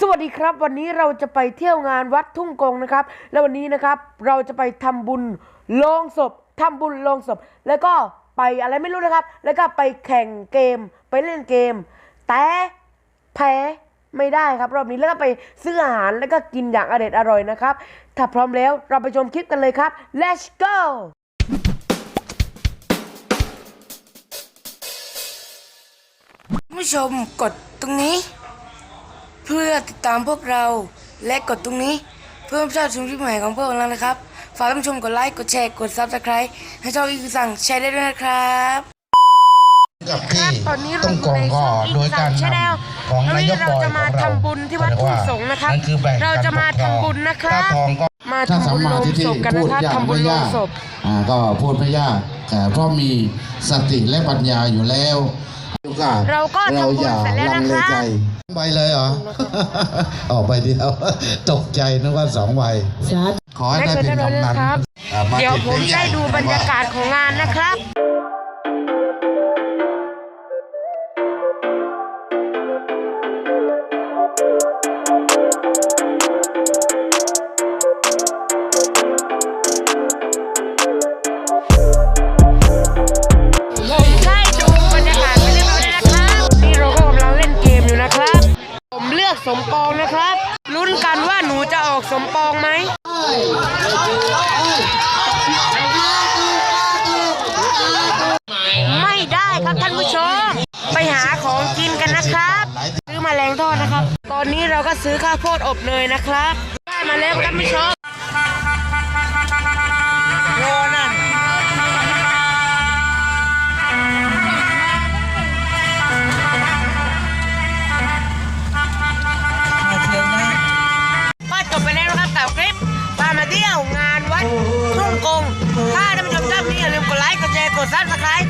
สวัสดีครับ วันนี้เราจะไปเที่ยวงานวัดทุ่งกงนะครับ แล้ววันนี้นะครับเราจะไปทำบุญลงศพทำบุญลงศพ แล้วก็ไปอะไรไม่รู้นะครับ แล้วก็ไปแข่งเกมไปเล่นเกม แต่แพ้ไม่ได้ครับ รอบนี้แล้วก็ไปซื้ออาหารแล้วก็กินอย่างอร่อยอร่อยนะครับ ถ้าพร้อมแล้วเราไปชมคลิปกันเลยครับ let's go ผู้ชมกดตรงนี้ เพื่อติดตามพวกเราและกดตรงนี้ เพื่อไม่พลาดชมคลิปใหม่ของพวกเรานะครับ ฝากท่านผู้ชมกดไลค์กดแชร์กดซับสไครต์ให้ช่องอีกสั่งแชร์ได้ด้วยนะครับกับที่ตอนนี้เราต้องกองก็อยู่ในโดยการช่องนำของนายกบอยเราจะมาของเราทำบุญที่วัดทุ่งสงนะครับ นั่นคือแบ่งเราจะมาการปกครองทำบุญนะครับถ้าทองก็ มาถ้าทำสัมบุญมาโลงทิฏฐิศพกันพูนะดครับยากทำบุญไม่โลยางกศพ อ่าก็พูดไม่ยากแต่เพราะมีสติและปัญญาอยู่แล้วโอกาส เราก็ทำบุญอย่าเสร็จแล้วลังเลนะคะใจใบเลยเหรอ ออกใบเดียว ตกใจนึกว่าสองใบขอให้ได้เป็นคำนั้นอ่าาเดี๋ยวติผมใหญ่ได้ดูบรรยากาศของงานนะครับ อกสมปองนะครับลุ้นกันว่าหนูจะออกสมปองไหมไม่ได้ครับท่านผู้ชม ไปหาของกินกันนะครับซื้อมาแรงทอดนะครับ ตอนนี้เราก็ซื้อข้าวโพดอบเนยนะครับได้มาแล้วท่านผู้ชม เดี่ยวงานวัดทุ่งกงถ้าท่านผู้ชมชอบนี้อย่าลืมกดไลค์ กดแชร์ กดซับสไครต์